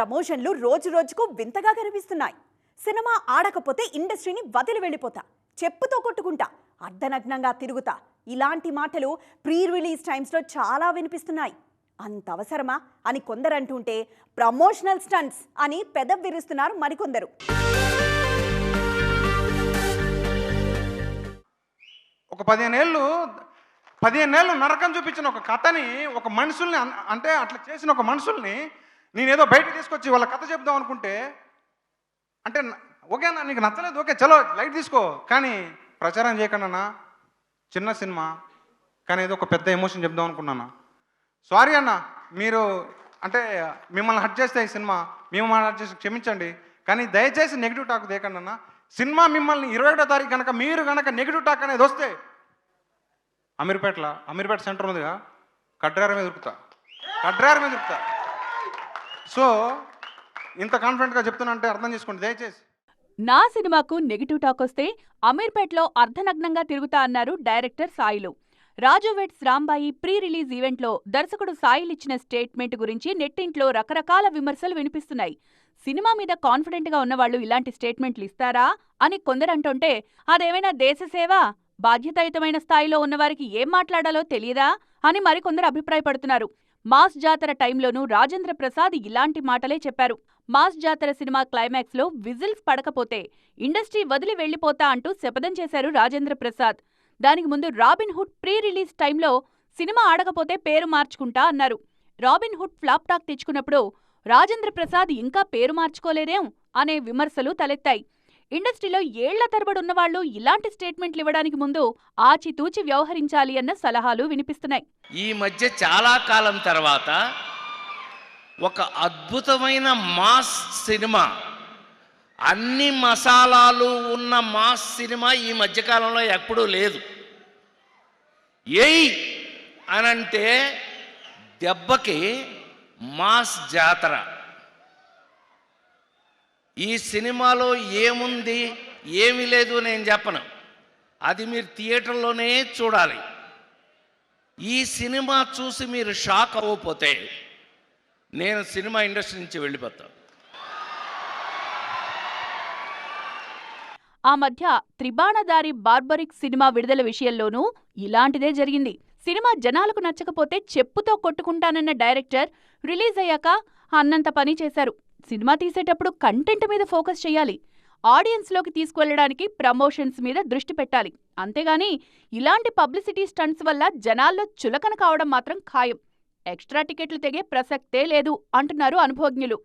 ప్రమోషన్లు రోజు రోజుకు వింతగా కనిపిస్తున్నాయి. సినిమా ఆడకపోతే ఇండస్ట్రీని వదిలి వెళ్ళిపోతా చెప్పుతో కొట్టుకుంటా అర్ధనగ్నంగా తిరుగుతా. ఇలాంటి మాటలు ప్రీ రిలీజ్ టైమ్స్లో చాలా వినిపిస్తున్నాయి. అంత అవసరమా అని కొందరు అంటుంటే ప్రమోషనల్ స్టంట్స్ అని పెద విరుస్తున్నారు మరికొందరు. ఒక పదిహేను ఏళ్ళు పదిహేను ఏళ్ళు నరకం చూపించిన ఒక కథని ఒక మనుషుల్ని అంటే అట్లా చేసిన ఒక మనుషుల్ని నేనేదో బయటకు తీసుకొచ్చి వాళ్ళ కథ చెప్దాం అనుకుంటే అంటే ఓకే అన్న నీకు నచ్చలేదు ఓకే చలో లైట్ తీసుకో. కానీ ప్రచారం చేయకుండా చిన్న సినిమా కానీ ఏదో ఒక పెద్ద ఎమోషన్ చెప్దాం అనుకున్నాను? సారీ అన్న మీరు అంటే మిమ్మల్ని హట్ చేస్తే ఈ సినిమా మిమ్మల్ని హట్ చేసి క్షమించండి. కానీ దయచేసి నెగిటివ్ టాక్ దేకండి అన్న. సినిమా మిమ్మల్ని ఇరవై ఒకటో తారీఖు కనుక మీరు కనుక నెగిటివ్ టాక్ అనేది వస్తే అమీర్పేటలో? అమీర్పేట సెంటర్ ఉందిగా? కడ్రార మీద దొరుకుతా కడ్రార మీద దొరుకుతా సో ఇంత కాన్ఫిడెంట్గా చెప్తున్నా అర్థం చేసుకోండి దయచేసి. నా సినిమాకు నెగిటివ్ టాక్ వస్తే అమీర్పేట్లో అర్ధనగ్నంగా తిరుగుతా అన్నారు director Sailu. Raju weds Rambai pre release ఈవెంట్లో దర్శకుడు సాయిల్ ఇచ్చిన స్టేట్మెంట్ గురించి నెట్టింట్లో రకరకాల విమర్శలు వినిపిస్తున్నాయి. సినిమా మీద కాన్ఫిడెంట్గా ఉన్నవాళ్ళు ఇలాంటి స్టేట్మెంట్లు ఇస్తారా అని కొందరంటుంటే అదేమైనా దేశసేవ బాధ్యతాయుతమైన స్థాయిలో ఉన్నవారికి ఏం మాట్లాడాలో తెలియదా? అని మరికొందరు అభిప్రాయపడుతున్నారు. మాస్ జాతర టైంలోనూ రాజేంద్ర ప్రసాద్ ఇలాంటి మాటలే చెప్పారు. మాస్ జాతర సినిమా క్లైమాక్స్లో విజిల్స్ పడకపోతే ఇండస్ట్రీ వదిలి వెళ్ళిపోతా అంటూ శపథం చేశారు రాజేంద్ర ప్రసాద్. దానికి ముందు రాబిన్ హుడ్ ప్రీ రిలీజ్ టైంలో సినిమా ఆడకపోతే పేరు మార్చుకుంటా అన్నారు. రాబిన్ హుడ్ ఫ్లాప్ టాక్ తెచ్చుకున్నప్పుడు రాజేంద్ర ప్రసాద్ ఇంకా పేరు మార్చుకోలేదేం? అనే విమర్శలు తలెత్తాయి. ఇండస్ట్రీలో ఏళ్ళ తరబడి ఉన్నవాళ్ళు ఇలాంటి స్టేట్మెంట్లు ఇవ్వడానికి ముందు ఆచితూచి వ్యవహరించాలి అన్న సలహాలు వినిపిస్తున్నాయి. ఈ మధ్య చాలా కాలం తర్వాత ఒక అద్భుతమైన మాస్ సినిమా అన్ని మసాలాలు ఉన్న మాస్ సినిమా ఈ మధ్యకాలంలో ఎప్పుడూ లేదు. ఏయ్! అనంటే దెబ్బకి మాస్ జాతర. ఈ సినిమాలో ఏముంది? ఏమీ లేదు నేను చెప్పను. అది మీరు థియేటర్లోనే చూడాలి. ఈ సినిమా చూసి మీరు షాక్ అవ్వకపోతే నేను సినిమా ఇండస్ట్రీ నుంచి వెళ్ళిపోతాను ఆ మధ్య త్రిబాణదారి బార్బరిక్ సినిమా విడుదల విషయంలోనూ ఇలాంటిదే జరిగింది. సినిమా జనాలకు నచ్చకపోతే చెప్పుతో కొట్టుకుంటానన్న డైరెక్టర్ రిలీజ్ అయ్యాక అన్నంత పని చేశారు. సినిమా తీసేటప్పుడు కంటెంట్ మీద ఫోకస్ చేయాలి. ఆడియన్స్లోకి తీసుకువెళ్ళడానికి ప్రమోషన్స్ మీద దృష్టి పెట్టాలి. అంతేగాని ఇలాంటి పబ్లిసిటీ స్టంట్స్ వల్ల జనాల్లో చులకన కావడం మాత్రం ఖాయం. ఎక్స్ట్రా టికెట్లు తెగే ప్రసక్తే లేదు అంటున్నారు అనుభవజ్ఞులు.